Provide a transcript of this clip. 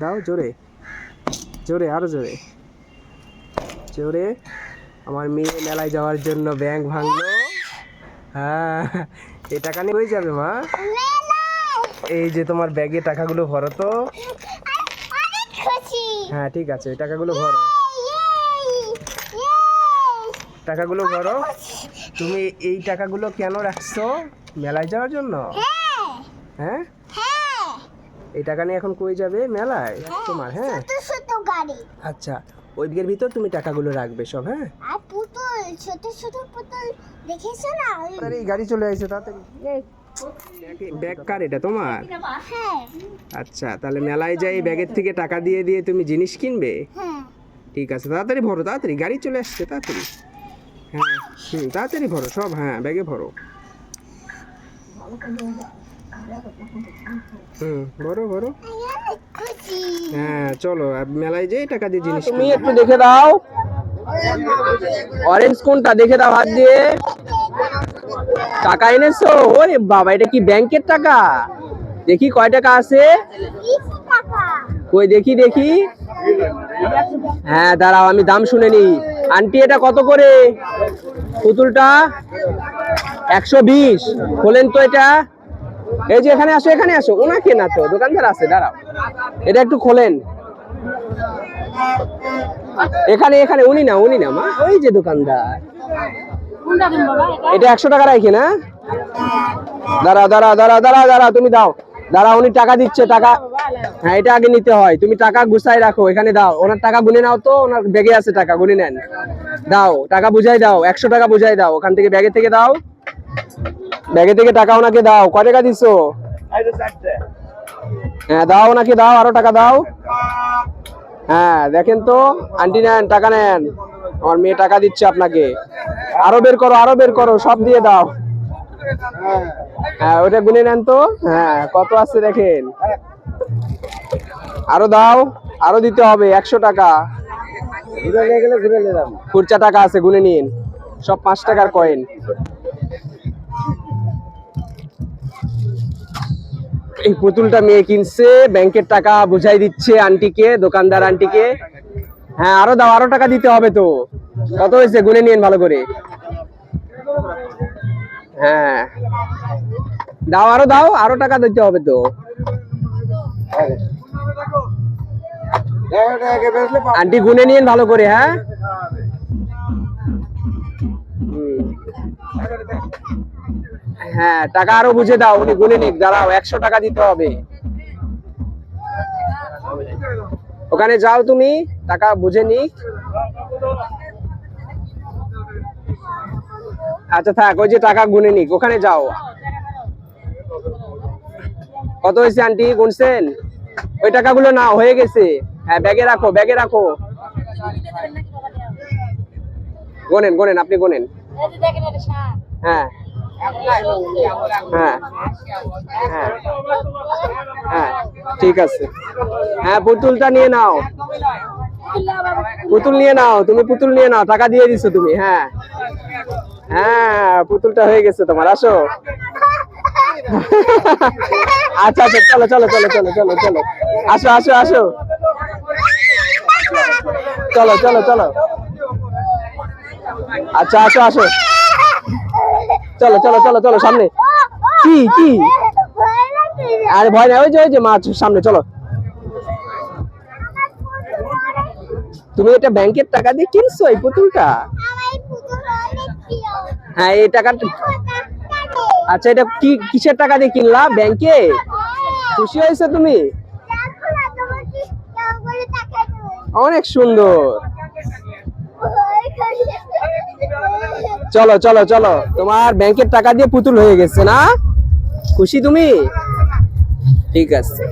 দাও জোরে। জোরে আরও জোরে। জোরে। আমার মেয়ে মেলায় যাওয়ার জন্য ব্যাংক ভাঙলো। হ্যাঁ এই টাকা নিয়ে হয়ে যাবে মা? এই যে তোমার ব্যাগে টাকাগুলো ভরো তো। হ্যাঁ ঠিক আছে এই টাকাগুলো ভরো। টাকাগুলো ভরো। তুমি এই টাকাগুলো কেন রাখছো মেলায় যাওয়ার জন্য? হ্যাঁ। হ্যাঁ? এই টাকা নিয়ে এখন কই যাবে? মেলায়? তোমার হ্যাঁ? ছোট ছোট গাড়ি। আচ্ছা ওই ব্যাগের ভিতর তুমি টাকাগুলো রাখবে সব হ্যাঁ? আর পুতুল ছোট ছোট পুতুল দেখেছ না? আরে এই গাড়ি চলে আসছে তাড়াতাড়ি। ব্যাগ কার এটা তোমার? হ্যাঁ। আচ্ছা তাহলে মেলায় যাই ব্যাগের থেকে টাকা দিয়ে দিয়ে তুমি জিনিস কিনবে? হ্যাঁ। ঠিক আছে তাড়াতাড়ি ভরো তাড়াতাড়ি গাড়ি চলে আসছে তাড়াতাড়ি। হ্যাঁ হুম তাড়াতাড়ি ভরো সব হ্যাঁ ব্যাগে ভরো। হুম ভরো ভরো হ্যাঁ চলো মেলায় যেয়ে টাকা দিয়ে জিনিস তুমি একটু দেখে দাও। অরেঞ্জ কোনটা? দেখে দাও হাত দিয়ে। টাকা এনেছো? ওরে বাবা এটা কি ব্যাংকের টাকা? দেখি কয় টাকা আছে। কই দেখি দেখি। হ্যাঁ দাঁড়াও আমি দাম শুনে নি আন্টি এটা কত করে? পুতুলটা? একশো বিশ। খোলেন তো এটা। এই যে এখানে আসো এখানে আসো। ওনাকে না তো দোকানদার আছে দাঁড়াও। এটা একটু খোলেন। এখানে এখানে উনি না উনি না মা ওই যে দোকানদার। এটা? একশো টাকা রাখি না? দাঁড়াও দাঁড়াও দাঁড়াও দাঁড়াও দাঁড়াও তুমি দাও। দাঁড়াও উনি টাকা দিচ্ছে টাকা হ্যাঁ এটা আগে নিতে হয়। তুমি টাকা গুছাই রাখো এখানে দাও। ওনার টাকা গুনে নাও তো ওনার ব্যাগে আছে টাকা গুনে নেন। দাও টাকা বুঝাই দাও একশো টাকা বুঝাই দাও। ওখান থেকে ব্যাগে থেকে দাও। ব্যাগে থেকে টাকা ওনাকে দাও। কয় টাকা দিছো? হ্যাঁ দাও ওনাকে দাও আরও টাকা দাও। হ্যাঁ দেখেন তো আন্টি নেন টাকা নেন। আমার মেয়ে টাকা দিচ্ছে আপনাকে। আরও বের করো আরও বের করো সব দিয়ে দাও। হ্যাঁ ওটা গুনে নেন তো। হ্যাঁ কত আছে দেখেন। আরও দাও আরও দিতে হবে একশো টাকা। খুরচা টাকা আছে গুনে নিন। সব পাঁচ টাকার কয়েন এই পুতুলটা মেয়ে কিনছে, ব্যাংকের টাকা বুঝাই দিচ্ছে আন্টিকে, দোকানদার আন্টিকে। হ্যাঁ আরও দাও, আরও টাকা দিতে হবে তো। কত হয়েছে? গুনে নিন ভালো করে। হ্যাঁ। দাও, আরও দাও, আরও টাকা দিতে হবে তো। আন্টি, গুনে নিন ভালো করে হ্যাঁ। হ্যাঁ টাকা আরও বুঝে দাও উনি গুনে নিক দাঁড়াও একশো টাকা দিতে হবে। ওখানে যাও তুমি টাকা বুঝে নিক। আচ্ছা থাক ওই যে টাকা গুনে নিক ওখানে যাও। কত হয়েছে আন্টি গুনছেন? ওই টাকাগুলো না হয়ে গেছে। হ্যাঁ ব্যাগে রাখো ব্যাগে রাখো। গোনেন গোনেন আপনি গোনেন। হ্যাঁ। হ্যাঁ। হ্যাঁ হ্যাঁ ঠিক আছে। হ্যাঁ পুতুলটা নিয়ে নাও। পুতুল নিয়ে নাও, তুমি পুতুল নিয়ে নাও, টাকা দিয়ে দিছো তুমি হ্যাঁ। হ্যাঁ পুতুলটা হয়ে গেছে তোমার, আসো। আচ্ছা আচ্ছা চলো চলো চলো চলো চলো চলো। আসো আসো আসো। চলো চলো চলো। আচ্ছা আসো আসো। চলো চলো চলো চলো সামনে। কি কি? আরে ভয় নাই ওই যে ওই যে মাছ সামনে চলো। তুমি এটা ব্যাংকের টাকা দিয়ে কিনছো এই পুতুলটা? হ্যাঁ এই টাকা আচ্ছা এটা কি কিসের টাকা দিয়ে কিনলা? ব্যাংকে খুশি হয়েছে না তুমি? অনেক সুন্দর ভয় করে। চলো চলো চলো। তোমার ব্যাংকের টাকা দিয়ে পুতুল হয়ে গেছে না? খুশি তুমি? ঠিক আছে।